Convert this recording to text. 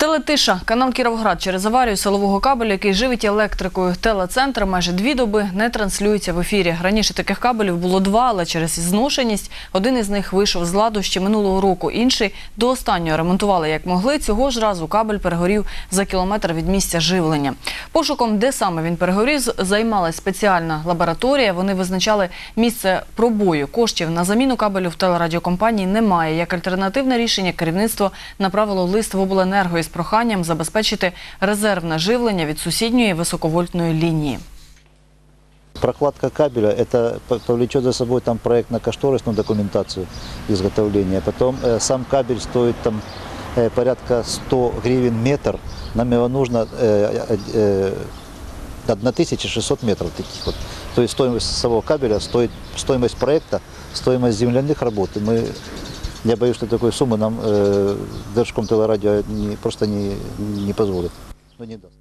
Телетиша. Канал Кіровград через аварію силового кабелю, який живить електрикою. Телецентр майже дві доби не транслюється в ефірі. Раніше таких кабелів було два, але через зношеність один із них вийшов з ладу ще минулого року. Інший до останнього ремонтували як могли. Цього ж разу кабель перегорів за кілометр від місця живлення. Пошуком, де саме він перегорів, займалась спеціальна лабораторія. Вони визначали місце пробою. Коштів на заміну кабелю в телерадіокомпанії немає. Як альтернативне рішення керівництво направило лист в обленерго із проханням забезпечити резервне живлення від сусідньої високовольтної лінії. Прокладка кабеля это по- повлечет за собой там проектно-кошторисную документацию изготовления. Потом э, сам кабель стоит там э, порядка 100 гривен метр. Нам его нужно э, э, э, 1600 метров таких вот. То есть стоимость самого кабеля, стоит, стоимость проекта, стоимость земляных работ. И мы, я боюсь, что такой суммы нам э, Держком телерадио не, просто не, не позволит. Ну, не даст.